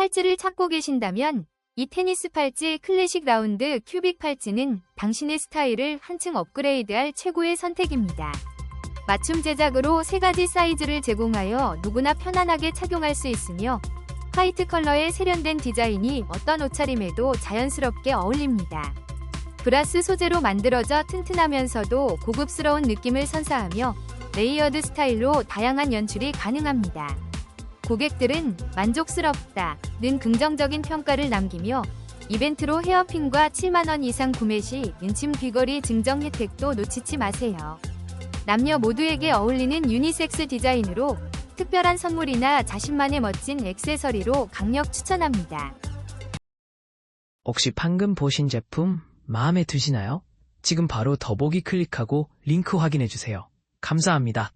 팔찌를 찾고 계신다면 이 테니스 팔찌 클래식 라운드 큐빅 팔찌는 당신의 스타일을 한층 업그레이드할 최고의 선택입니다. 맞춤 제작으로 세 가지 사이즈를 제공하여 누구나 편안하게 착용할 수 있으며 화이트 컬러의 세련된 디자인이 어떤 옷차림에도 자연스럽게 어울립니다. 브라스 소재로 만들어져 튼튼하면서도 고급스러운 느낌을 선사하며 레이어드 스타일로 다양한 연출이 가능합니다. 고객들은 만족스럽다 는 긍정적인 평가를 남기며 이벤트로 헤어핀과 7만원 이상 구매 시 인침 귀걸이 증정 혜택도 놓치지 마세요. 남녀 모두에게 어울리는 유니섹스 디자인으로 특별한 선물이나 자신만의 멋진 액세서리로 강력 추천합니다. 혹시 방금 보신 제품 마음에 드시나요? 지금 바로 더보기 클릭하고 링크 확인해주세요. 감사합니다.